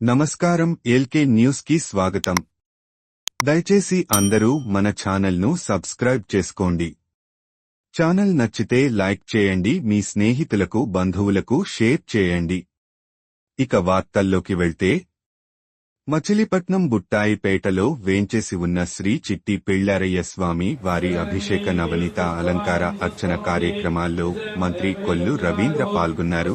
నమస్కారం ఎల్కే న్యూస్కి స్వాగతం. దయచేసి అందరూ మన ఛానల్ను సబ్స్క్రైబ్ చేసుకోండి. ఛానల్ నచ్చితే లైక్ చేయండి మీ స్నేహితులకు బంధువులకు షేర్ చేయండి. ఇక వార్తల్లోకి వెళ్తే మచిలీపట్నం బుట్టాయిపేటలో వేంచేసి ఉన్న శ్రీ చిట్టి పెళ్ళారయ్య స్వామి వారి అభిషేక నవనీత అలంకార అర్చన కార్యక్రమాల్లో మంత్రి కొల్లు రవీంద్ర పాల్గొన్నారు.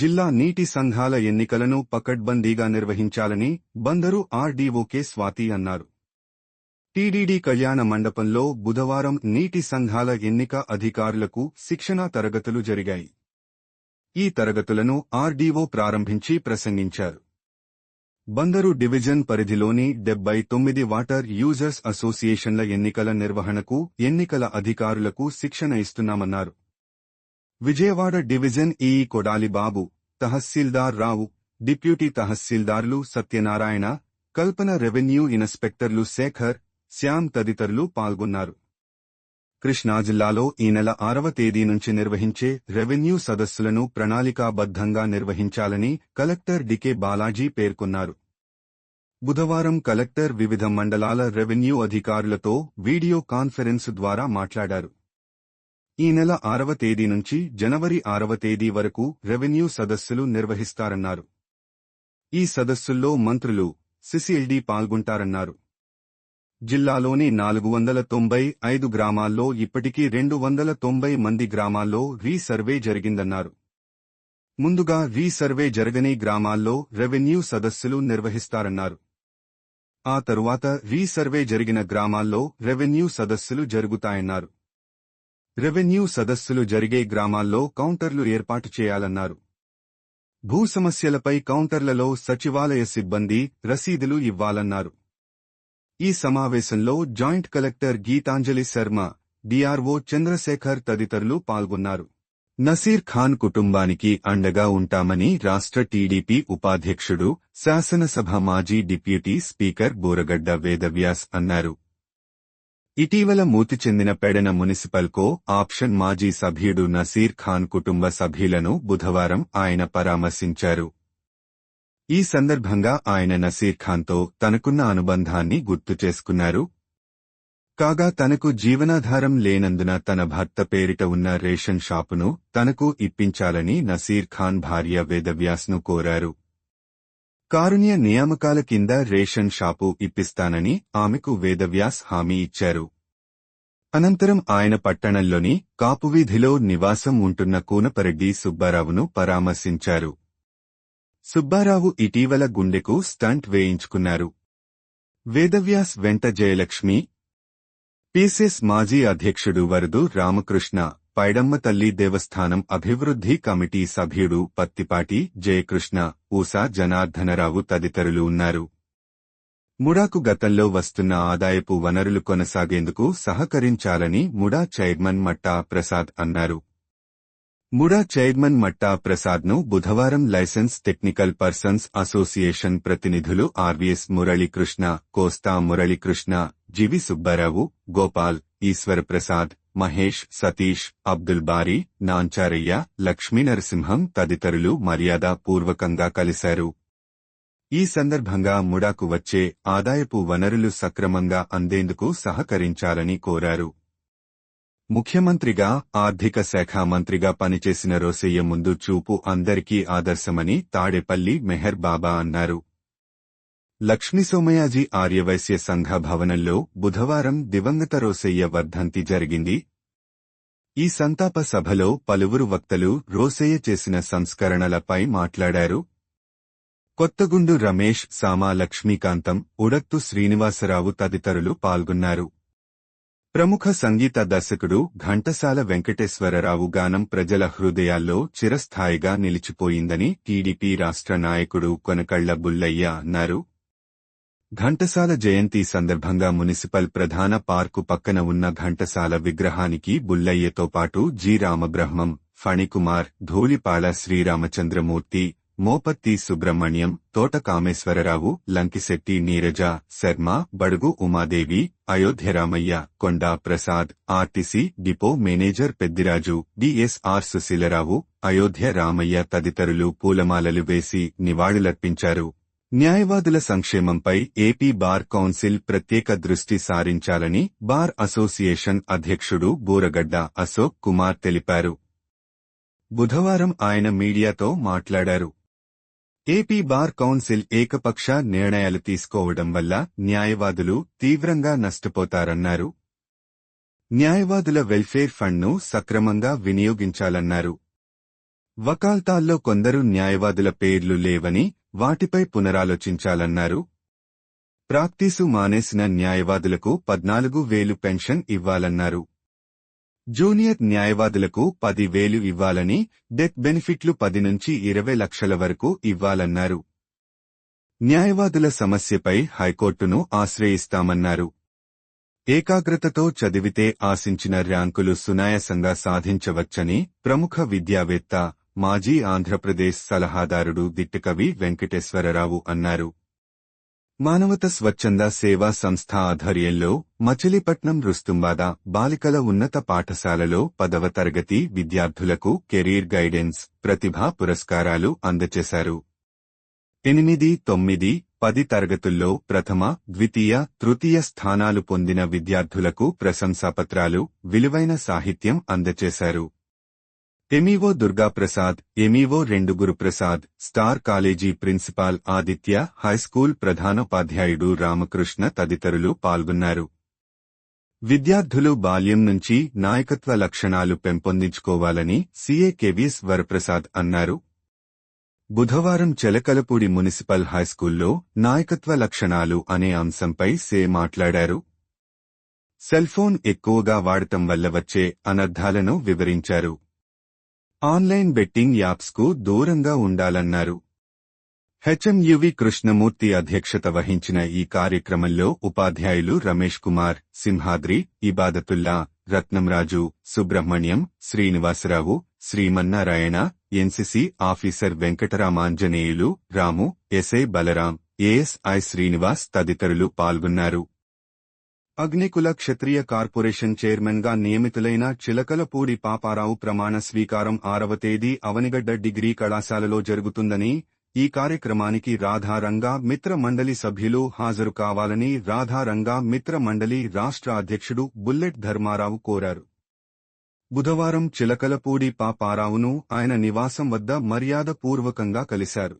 జిల్లా నీటి సంఘాల ఎన్నికలను పకడ్బందీగా నిర్వహించాలని బందరు ఆర్డీఓకే స్వాతి అన్నారు. టీడీడీ కళ్యాణ మండపంలో బుధవారం నీటి సంఘాల ఎన్నిక అధికారులకు శిక్షణా తరగతులు జరిగాయి. ఈ తరగతులను ఆర్డీఓ ప్రారంభించి ప్రసంగించారు. బందరు డివిజన్ పరిధిలోని డెబ్బై తొమ్మిది వాటర్ యూజర్స్ అసోసియేషన్ల ఎన్నికల నిర్వహణకు ఎన్నికల అధికారులకు శిక్షణ ఇస్తున్నామన్నారు. Vijayawada division EE Kodali Babu tahsildar Rao deputy తహసీల్దార్లు Satyanarayana Kalpana revenue ఇన్స్పెక్టర్లు శేఖర్ శ్యామ్ తదితరులు పాల్గొన్నారు. కృష్ణా జిల్లాలో ఈ నెల ఆరవ తేదీ నుంచి నిర్వహించే రెవెన్యూ సదస్సులను ప్రణాళికాబద్ధంగా నిర్వహించాలని కలెక్టర్ డికే బాలాజీ పేర్కొన్నారు. బుధవారం కలెక్టర్ వివిధ మండలాల రెవెన్యూ అధికారులతో వీడియో కాన్ఫరెన్స్ ద్వారా మాట్లాడారు. ఈ నెల ఆరవ తేదీ నుంచి జనవరి ఆరవ తేదీ వరకు రెవెన్యూ సదస్సులు నిర్వహిస్తారన్నారు. ఈ సదస్సుల్లో మంత్రులు సిసిఎల్డి పాల్గొంటారన్నారు. జిల్లాలోని నాలుగు వందల తొంభై ఐదు గ్రామాల్లో ఇప్పటికీ రెండు వందల తొంభై మంది గ్రామాల్లో రీసర్వే జరిగిందన్నారు. ముందుగా రీసర్వే జరగని గ్రామాల్లో రెవెన్యూ సదస్సులు నిర్వహిస్తారన్నారు. ఆ తరువాత రీసర్వే జరిగిన గ్రామాల్లో రెవెన్యూ సదస్సులు జరుగుతాయన్నారు. రెవెన్యూ సదస్సులు జరిగే గ్రామాల్లో కౌంటర్లు ఏర్పాటు చేయాలన్నారు. భూ సమస్యలపై కౌంటర్లలో సచివాలయ సిబ్బంది రసీదులు ఇవ్వాలన్నారు. ఈ సమావేశంలో joint collector Geetanjali Sharma DRO Chandrasekhar తదితరులు పాల్గొన్నారు. నసీర్ ఖాన్ కుటుంబానికి అండగా ఉంటామని రాష్ట్ర టీడీపీ ఉపాధ్యక్షుడు శాసనసభ మాజీ డిప్యూటీ స్పీకర్ బోరగడ్డ వేదవ్యాస్ అన్నారు. ఇటీవల మూతి చెందిన పెడన మున్సిపల్కో ఆప్షన్ మాజీ సభ్యుడు నసీర్ ఖాన్ కుటుంబ సభ్యులను బుధవారం ఆయన పరామర్శించారు. ఈ సందర్భంగా ఆయన నసీర్ ఖాన్తో తనకున్న అనుబంధాన్ని గుర్తు చేసుకున్నారు. కాగా తనకు జీవనాధారం లేనందున తన భర్త పేరిట ఉన్న రేషన్ షాపును తనకు ఇప్పించాలని నసీర్ ఖాన్ భార్య వేదవ్యాస్ను కోరారు. కారుణ్య నియామకాల కింద రేషన్ షాపు ఇప్పిస్తానని ఆమెకు వేదవ్యాస్ హామీ ఇచ్చారు. అనంతరం ఆయన పట్టణంలోని కాపువీధిలో నివాసం ఉంటున్న కూనపరెడ్డి సుబ్బారావును పరామర్శించారు. సుబ్బారావు ఇటీవల గుండెకు స్టంట్ వేయించుకున్నారు. వేదవ్యాస్ వెంట జయలక్ష్మి పీసీఎస్ మాజీ అధ్యక్షుడు వరదు రామకృష్ణ పైడమ్మ తల్లి దేవస్థానం అభివృద్ధి కమిటీ సభ్యుడు పత్తిపాటి జయకృష్ణ ఊసా జనార్దనరావు తదితరులు ఉన్నారు. ముడాకు గతంలో వస్తున్న ఆదాయపు వనరులు కొనసాగేందుకు సహకరించాలని ముడా చైర్మన్ మట్టా ప్రసాద్ అన్నారు. ముడా చైర్మన్ మట్టా ప్రసాద్ను బుధవారం లైసెన్స్ టెక్నికల్ పర్సన్స్ అసోసియేషన్ ప్రతినిధులు ఆర్వీఎస్ మురళీకృష్ణ కోస్తా మురళీకృష్ణ జివి సుబ్బారావు గోపాల్ ఈశ్వర ప్రసాద్ మహేష్ సతీష్ అబ్దుల్ బారీ నాంచారయ్య లక్ష్మీనరసింహం తదితరులు మర్యాద పూర్వకంగా కలిశారు. ఈ సందర్భంగా ముడాకు వచ్చే ఆదాయపు వనరులు సక్రమంగా అందేందుకు సహకరించాలని కోరారు. ముఖ్యమంత్రిగా ఆర్థిక శాఖ మంత్రిగా పనిచేసిన రోసయ్య ముందు చూపు అందరికీ ఆదర్శమని తాడేపల్లి మెహర్ బాబా అన్నారు. లక్ష్మీసోమయాజీ ఆర్యవైశ్య సంఘ భవనంలో బుధవారం దివంగత రోసయ్య వర్ధంతి జరిగింది. ఈ సంతాప సభలో పలువురు వక్తలు రోసయ్య చేసిన సంస్కరణలపై మాట్లాడారు. కొత్తగుండు రమేష్ సామా లక్ష్మీకాంతం ఉడత్తు శ్రీనివాసరావు తదితరులు పాల్గొన్నారు. ప్రముఖ సంగీత దర్శకుడు ఘంటసాల వెంకటేశ్వరరావు గానం ప్రజల హృదయాల్లో చిరస్థాయిగా నిలిచిపోయిందని టీడీపీ రాష్ట్ర నాయకుడు కొనకళ్ళ బుల్లయ్య అన్నారు. ఘంటసాల జయంతి సందర్భంగా మున్సిపల్ ప్రధాన పార్కు పక్కన ఉన్న ఘంటసాల విగ్రహానికి బుల్లయ్యతో పాటు G. Ramabrahmam Phanikumar Dhulipala Sriramachandramurthy Mopatti Subrahmanyam Thota Kameswararao Lankisetti Neeraja Sharma Budugu Umadevi Ayodhyaramayya Konda Prasad RTC depot manager Peddiraju DSR Susilarao Ayodhya Ramayya తదితరులు పూలమాలలు వేసి నివాళులర్పించారు. న్యాయవాదుల సంక్షేమంపై ఏపీ బార్ కౌన్సిల్ ప్రత్యేక దృష్టి సారించాలని బార్ అసోసియేషన్ అధ్యక్షుడు బూరగడ్డ అశోక్ కుమార్ తెలిపారు. బుధవారం ఆయన మీడియాతో మాట్లాడారు. ఏపీ బార్ కౌన్సిల్ ఏకపక్ష నిర్ణయాలు తీసుకోవడం వల్ల న్యాయవాదులు తీవ్రంగా నష్టపోతారన్నారు. న్యాయవాదుల వెల్ఫేర్ ఫండ్ను సక్రమంగా వినియోగించాలన్నారు. వకాల్తాల్లో కొందరు న్యాయవాదుల పేర్లు లేవని వాటిపై పునరాలోచించాలన్నారు. ప్రాక్టీసు మానేసిన న్యాయవాదులకు పద్నాలుగు వేలు పెన్షన్ ఇవ్వాలన్నారు. జూనియర్ న్యాయవాదులకు పది వేలు ఇవ్వాలని డెత్ బెనిఫిట్లు పది నుంచి ఇరవై లక్షల వరకు ఇవ్వాలన్నారు. న్యాయవాదుల సమస్యపై హైకోర్టును ఆశ్రయిస్తామన్నారు. ఏకాగ్రతతో చదివితే ఆశించిన ర్యాంకులు సునాయాసంగా సాధించవచ్చని ప్రముఖ విద్యావేత్త మాజీ ఆంధ్రప్రదేశ్ సలహాదారుడు దిట్టకవి వెంకటేశ్వరరావు అన్నారు. మానవత స్వచ్ఛంద సేవా సంస్థ ఆధ్వర్యంలో మచిలీపట్నం రుస్తుంబాద బాలికల ఉన్నత పాఠశాలలో పదవ తరగతి విద్యార్థులకు కెరీర్ గైడెన్స్ ప్రతిభా పురస్కారాలు అందజేశారు ఎనిమిది తొమ్మిది పది తరగతుల్లో ప్రథమ ద్వితీయ తృతీయ స్థానాలు పొందిన విద్యార్థులకు ప్రశంసాపత్రాలు విలువైన సాహిత్యం అందజేశారు ఎమీవో దుర్గాప్రసాద్ ఎమీవో రెండు Guruprasad star college principal Aditya high school ప్రధానోపాధ్యాయుడు Ramakrishna తదితరులు పాల్గొన్నారు. విద్యార్థులు బాల్యం నుంచి నాయకత్వ లక్షణాలు పెంపొందించుకోవాలని సీఏ కెవిఎస్ వరప్రసాద్ అన్నారు. బుధవారం చెలకలపూడి మున్సిపల్ హైస్కూల్లో నాయకత్వ లక్షణాలు అనే అంశంపై సే మాట్లాడారు. సెల్ఫోన్ ఎక్కువగా వాడటం వల్ల వచ్చే అనర్థాలను వివరించారు. ఆన్లైన్ బెట్టింగ్ యాప్స్కు దూరంగా ఉండాలన్నారు. హెచ్ఎంయువి కృష్ణమూర్తి అధ్యక్షత వహించిన ఈ కార్యక్రమంలో ఉపాధ్యాయులు Ramesh Kumar Simhadri Ibadatullah Ratnamraju Subrahmanyam Srinivasarao Srimannarayana NCC officer Venkataramanjaneyulu Ramu SI Balaram ASI Srinivas తదితరులు పాల్గొన్నారు. అగ్నికుల క్షత్రియ కార్పొరేషన్ చైర్మన్గా నియమితులైన చిలకలపూడి పాపారావు ప్రమాణ స్వీకారం ఆరవ తేదీ అవనిగడ్డ డిగ్రీ కళాశాలలో జరుగుతుందని ఈ కార్యక్రమానికి రాధారంగా మిత్ర మండలి సభ్యులు హాజరు కావాలని రాధారంగా మిత్ర మండలి రాష్ట్ర అధ్యక్షుడు బుల్లెట్ ధర్మారావు కోరారు. బుధవారం చిలకలపూడి పాపారావును ఆయన నివాసం వద్ద మర్యాదపూర్వకంగా కలిశారు.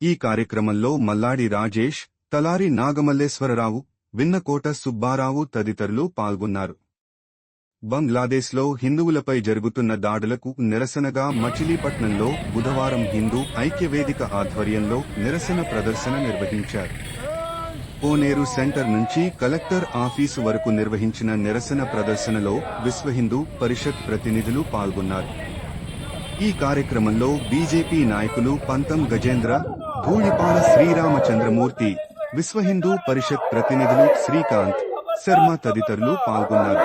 ఈ కార్యక్రమంలో మల్లాడి రాజేష్ తలారి నాగమల్లేశ్వరరావు విన్నకోట సుబ్బారావు తదితరులు పాల్గొన్నారు. బంగ్లాదేశ్లో హిందువులపై జరుగుతున్న దాడులకు నిరసనగా మచిలీపట్నంలో బుధవారం హిందూ ఐక్యవేదిక ఆధ్వర్యంలో నిరసన ప్రదర్శన నిర్వహించారు. కోనేరు సెంటర్ నుంచి కలెక్టర్ ఆఫీసు వరకు నిర్వహించిన నిరసన ప్రదర్శనలో విశ్వ హిందూ పరిషత్ ప్రతినిధులు పాల్గొన్నారు. ఈ కార్యక్రమంలో బీజేపీ నాయకులు పంతం గజేంద్ర ధూళిపాల శ్రీరామచంద్రమూర్తి విశ్వ హిందూ పరిషత్ ప్రతినిధులు శ్రీకాంత్ శర్మ తదితరులు పాల్గొన్నారు.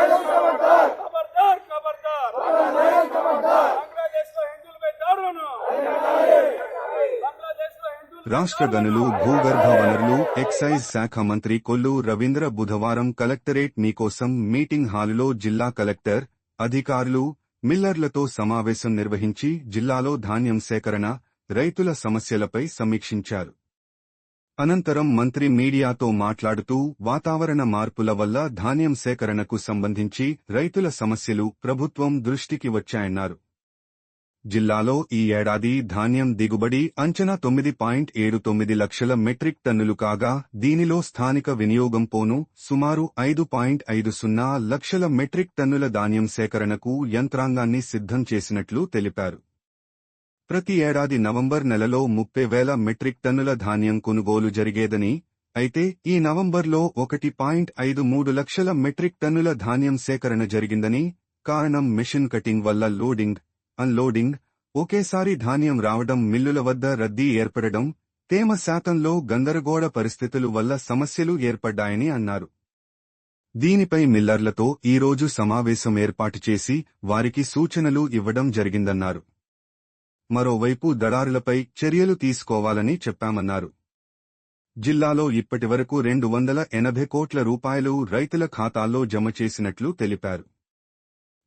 రాష్ట్ర గనులు భూగర్భ వనరులు ఎక్సైజ్ శాఖ మంత్రి కొల్లు రవీంద్ర బుధవారం కలెక్టరేట్ మీకోసం మీటింగ్ హాలులో జిల్లా కలెక్టర్ అధికారులు మిల్లర్లతో సమావేశం నిర్వహించి జిల్లాలో ధాన్యం సేకరణ రైతుల సమస్యలపై సమీక్షించారు. అనంతరం మంత్రి మీడియాతో మాట్లాడుతూ వాతావరణ మార్పుల వల్ల ధాన్యం సేకరణకు సంబంధించి రైతుల సమస్యలు ప్రభుత్వం దృష్టికి వచ్చాయన్నారు. జిల్లాలో ఈ ఏడాది ధాన్యం దిగుబడి అంచనా తొమ్మిది పాయింట్ ఏడు తొమ్మిది లక్షల మెట్రిక్ టన్నులు కాగా దీనిలో స్థానిక వినియోగం పోను సుమారు ఐదు పాయింట్ ఐదు సున్నా లక్షల మెట్రిక్ టన్నుల ధాన్యం సేకరణకు యంత్రాంగాన్ని సిద్ధం చేసినట్లు తెలిపారు. ప్రతి ఏడాది నవంబర్ నెలలో ముప్పై వేల మెట్రిక్ టన్నుల ధాన్యం కొనుగోలు జరిగేదని అయితే ఈ నవంబర్లో ఒకటి పాయింట్ ఐదు మూడు లక్షల మెట్రిక్ టన్నుల ధాన్యం సేకరణ జరిగిందని కారణం మిషన్ కటింగ్ వల్ల లోడింగ్ అన్లోడింగ్ ఒకేసారి ధాన్యం రావడం మిల్లుల వద్ద రద్దీ ఏర్పడడం తేమ శాతంలో గందరగోళ పరిస్థితులు వల్ల సమస్యలు ఏర్పడ్డాయని అన్నారు. దీనిపై మిల్లర్లతో ఈరోజు సమావేశం ఏర్పాటు చేసి వారికి సూచనలు ఇవ్వడం జరిగిందన్నారు. మరోవైపు దళారులపై చర్యలు తీసుకోవాలని చెప్పామన్నారు. జిల్లాలో ఇప్పటివరకు రెండు వందల ఎనభై కోట్ల రూపాయలు రైతుల ఖాతాల్లో జమ చేసినట్లు తెలిపారు.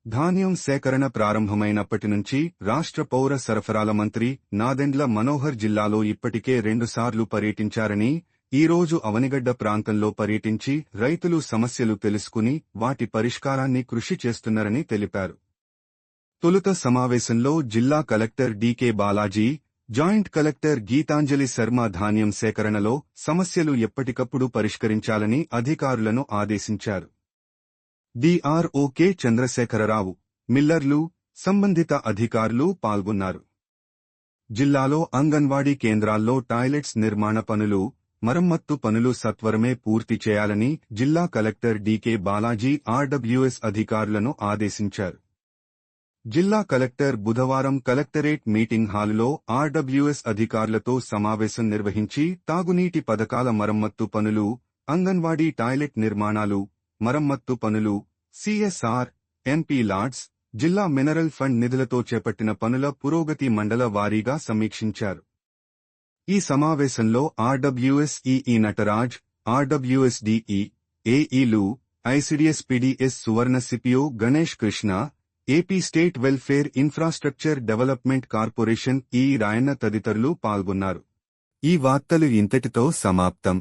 ధాన్యం సేకరణ ప్రారంభమైనప్పటి నుంచి రాష్ట్ర పౌర సరఫరాల మంత్రి నాదెండ్ల మనోహర్ జిల్లాలో ఇప్పటికే రెండుసార్లు పర్యటించారని ఈరోజు అవనిగడ్డ ప్రాంతంలో పర్యటించి రైతులు సమస్యలు తెలుసుకుని వాటి పరిష్కారాన్ని కృషి చేస్తున్నారని తెలిపారు. తొలుత సమావేశంలో జిల్లా collector DK Balaji joint collector Geetanjali Sharma ధాన్యం సేకరణలో సమస్యలు ఎప్పటికప్పుడు పరిష్కరించాలని అధికారులను ఆదేశించారు. డిఆర్ఓకే చంద్రశేఖరరావు మిల్లర్లు సంబంధిత అధికారులు పాల్గొన్నారు. జిల్లాలో అంగన్వాడీ కేంద్రాల్లో టాయిలెట్స్ నిర్మాణ పనులు మరమ్మత్తు పనులు సత్వరమే పూర్తి చేయాలని జిల్లా కలెక్టర్ డీకే బాలాజీ ఆర్డబ్ల్యూఎస్ అధికారులను ఆదేశించారు. జిల్లా కలెక్టర్ బుధవారం కలెక్టరేట్ మీటింగ్ హాలులో ఆర్డబ్ల్యూఎస్ అధికారులతో సమావేశం నిర్వహించి తాగునీటి పథకాల మరమ్మత్తు పనులు అంగన్వాడీ టాయిలెట్ నిర్మాణాలు మరమ్మత్తు పనులు సిఎస్ఆర్ ఎంపీ లాడ్స్ జిల్లా మినరల్ ఫండ్ నిధులతో చేపట్టిన పనుల పురోగతి మండల వారీగా సమీక్షించారు. ఈ సమావేశంలో RWS EE Nataraj RWS DE ఏఈలు ICDS PDs Suvarna CPO Ganesh Krishna AP state welfare infrastructure development corporation E Rayanna తదితరులు పాల్గొన్నారు. ఈ వార్తలు ఇంతటితో సమాప్తం.